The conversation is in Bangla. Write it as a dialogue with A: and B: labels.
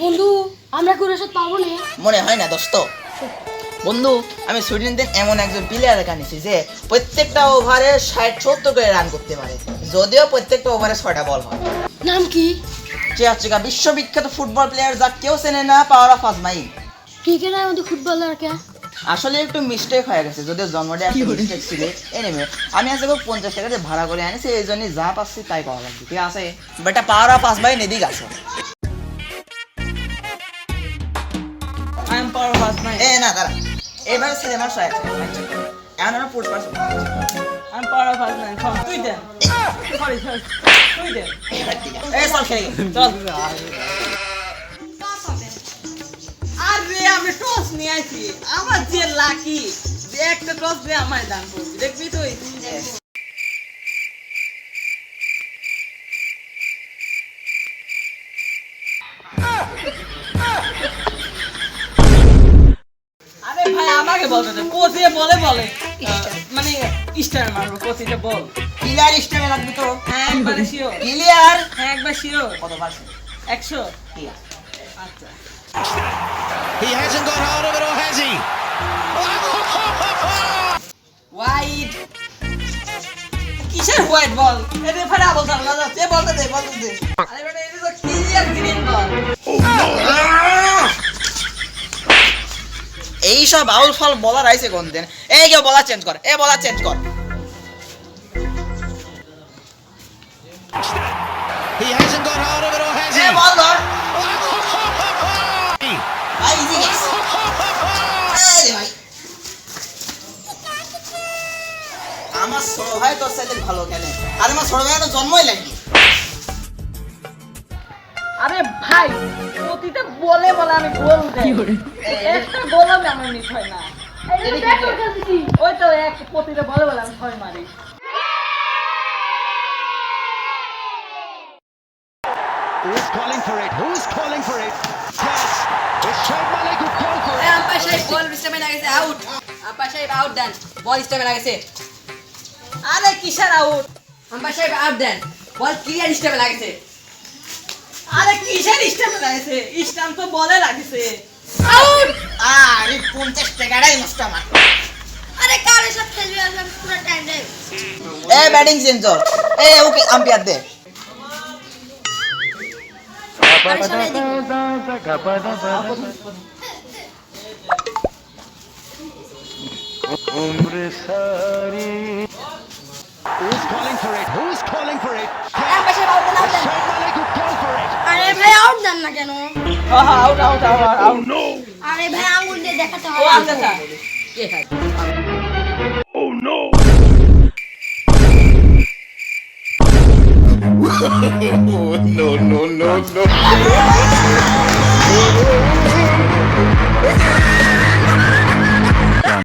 A: বন্ধু আমরা করে সব পাবো না?
B: মনে হয় না দোস্ত। বন্ধু আমি সুইডেনদের এমন একজন প্লেয়ার কানিছি যে প্রত্যেকটা ওভারে ষাট সত্তর করে রান করতে পারে। যদিও প্রত্যেকটা ওভারে ছয়টা বল হয়।
A: নাম কি?
B: যে গা বিশ্ববিখ্যাত ফুটবল প্লেয়ার যা কেউ চেনে না পাওয়ার অফ আজমাই।
A: ক্রিকেটের মধ্যে ফুটবলার কে?
B: আসলে একটু মিস্টেক হয়ে গেছে যদিও জন্মটা একটা মিস্টেক ছিল। এনিমে আমি আজকে পঞ্চাশ টাকা দিয়ে ভাড়া করে আনিছি এই জন্যই যা পাচ্ছি তাই পাওয়া লাগবে ঠিক আছে? বেটা পাওয়ার অফ আজমাই নেদিক আসো
C: পাওয়ার ফাস্ট ম্যান
B: এ না দাঁড়া। এবার সিনেমার সহায়ক। এমন আমরা ফুট পারছ
C: I am power fast man কম তুই সরি সরি। তুই দেন
B: এই চল খেলে
C: চল। আরে আমি টস নিয়ে আইছি আমার যে লাকি যে একটা টস দিয়ে আমায় দান করবি। দেখবি তুই? আরে আমাকে বলতে দে কোচিয়ে বলে বলে। মানে স্টার মারবো কোচিতে বল।
B: প্লেয়ার স্টেমে লাগবে তো।
C: হ্যাঁ একবারে শিওর
B: প্লেয়ার
C: হ্যাঁ একবার শিওর
B: কত পারছে
C: একশো? আচ্ছা।
D: He hasn't got hold of it, or has he?
C: White কিসের হোয়াইট বল এটা ফের আবল সামলা যাচ্ছে বলতে দে বলতে দে। আরে
B: এই সব আউল ফল বলার আইছে কোন দিন এই কেউ বলা চেঞ্জ কর এ বলা চেঞ্জ কর।
D: He hasn't got hold of it, or has he?
B: বল ধর। ভাই ইজি গেস এই ভাই। আমার ছোট ভাই তোর সাথে ভালো খেলে। আর আমার ছোট ভাই তো জন্মই লাগবে।
C: আরে ভাই প্রতিটা বলে বলে আমি গোল দেই। একটা গোল আমি আমার মিস হয় না। ওই তো এক প্রতিটা বলে বলে আমি ছয় মারি।
D: Who's calling for it? Who's calling for it? Yes, it's Shoaib Malik who called for it.
E: Umpire সাহেব বল স্টেমে লাগেছে আউট আম্পায়ার সাহেব আউট দেন। বল স্টেমে লাগেছে।
C: আরে কিসের আউট
E: আম্পায়ার সাহেব আউট দেন। বল ক্লিয়ার স্টেমে লাগেছে।
C: আরে কিসের স্টাম্পে লাগেছে স্টাম্প তো বলে লাগছে।
E: আউট!
B: আরে পঞ্চাশ টাকাটাই নষ্ট আমার।
A: আরে কারে সব খেলবে? আসলাম পুরো টাইম রে
B: এ ব্যাটিং চেঞ্জ এ ওকে আম্পায়ার দে।
A: সবাই দেখো
D: Who's calling for it? Who's calling for it?
E: Umpire সাহেব আউট দেন আউট
D: It's
E: দেন
D: Shoaib Malik who called for it.
A: আরে দেন না কেন?
C: আউট আউট আউট আউট
A: আরে ভাই আঙুল দিয়ে দেখাতে
C: ও
A: হয়
C: আচ্ছা আচ্ছা।
E: কে হয়
D: Oh, no, no, no, no.